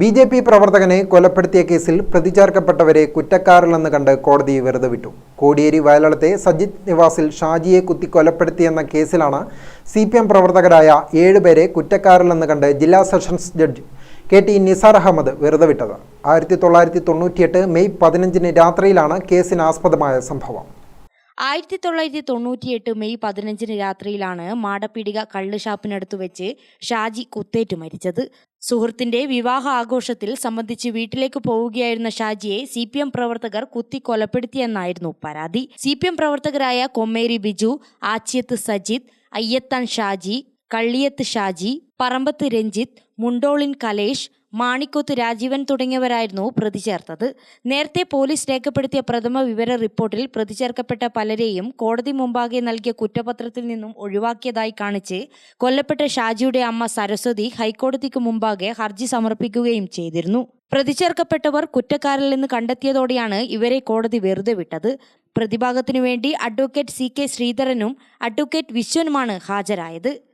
B J P പ്രവർത്തകനെ കൊലപ്പെടുത്തിയ കേസിൽ പ്രതിചാർക്കപ്പെട്ടവരെ കുറ്റക്കാരില്ലെന്ന് കണ്ട് കോടതി വെറുതെ വിട്ടു. കോടിയേരി വയലളത്തെ സജിത് നിവാസിൽ ഷാജിയെ കുത്തി കൊലപ്പെടുത്തിയെന്ന കേസിലാണ് സി പി എം പ്രവർത്തകരായ ഏഴുപേരെ കുറ്റക്കാരില്ലെന്ന് കണ്ട് ജില്ലാ sessions judge K T Nisar Ahammed വെറുതെ വിട്ടത്. ആയിരത്തി തൊള്ളായിരത്തി തൊണ്ണൂറ്റിയെട്ട് മെയ് പതിനഞ്ചിന് രാത്രിയിലാണ് കേസിനാസ്പദമായ സംഭവം. ആയിരത്തി തൊള്ളായിരത്തി തൊണ്ണൂറ്റിയെട്ട് മെയ് പതിനഞ്ചിന് രാത്രിയിലാണ് മാടപ്പീടിക കള്ള് ഷാപ്പിനടുത്ത് വെച്ച് ഷാജി കുത്തേറ്റ് മരിച്ചത്. സുഹൃത്തിന്റെ വിവാഹ ആഘോഷത്തിൽ സംബന്ധിച്ച് വീട്ടിലേക്ക് പോവുകയായിരുന്ന ഷാജിയെ സി പി എം പ്രവർത്തകർ കുത്തി കൊലപ്പെടുത്തിയെന്നായിരുന്നു പരാതി. സി പി എം പ്രവർത്തകരായ കൊമ്മേരി ബിജു ആച്ചിയത്ത് സജിത് അയ്യത്താൻ ഷാജി കള്ളിയത്ത് ഷാജി പറമ്പത്ത് രഞ്ജിത്ത് മുണ്ടോളിൻ കലേഷ് മാണിക്കോത്ത് രാജീവൻ തുടങ്ങിയവരായിരുന്നു പ്രതി ചേർത്തത്. നേരത്തെ പോലീസ് രേഖപ്പെടുത്തിയ പ്രഥമ വിവര റിപ്പോർട്ടിൽ പ്രതി ചേർക്കപ്പെട്ട പലരെയും കോടതി മുമ്പാകെ നൽകിയ കുറ്റപത്രത്തിൽ നിന്നും ഒഴിവാക്കിയതായി കാണിച്ച് കൊല്ലപ്പെട്ട ഷാജിയുടെ അമ്മ സരസ്വതി ഹൈക്കോടതിക്ക് മുമ്പാകെ ഹർജി സമർപ്പിക്കുകയും ചെയ്തിരുന്നു. പ്രതി ചേർക്കപ്പെട്ടവർ നിന്ന് കണ്ടെത്തിയതോടെയാണ് ഇവരെ കോടതി വെറുതെ വിട്ടത്. പ്രതിഭാഗത്തിനു വേണ്ടി അഡ്വക്കേറ്റ് സി കെ ശ്രീധരനും അഡ്വക്കേറ്റ് വിശ്വനുമാണ് ഹാജരായത്.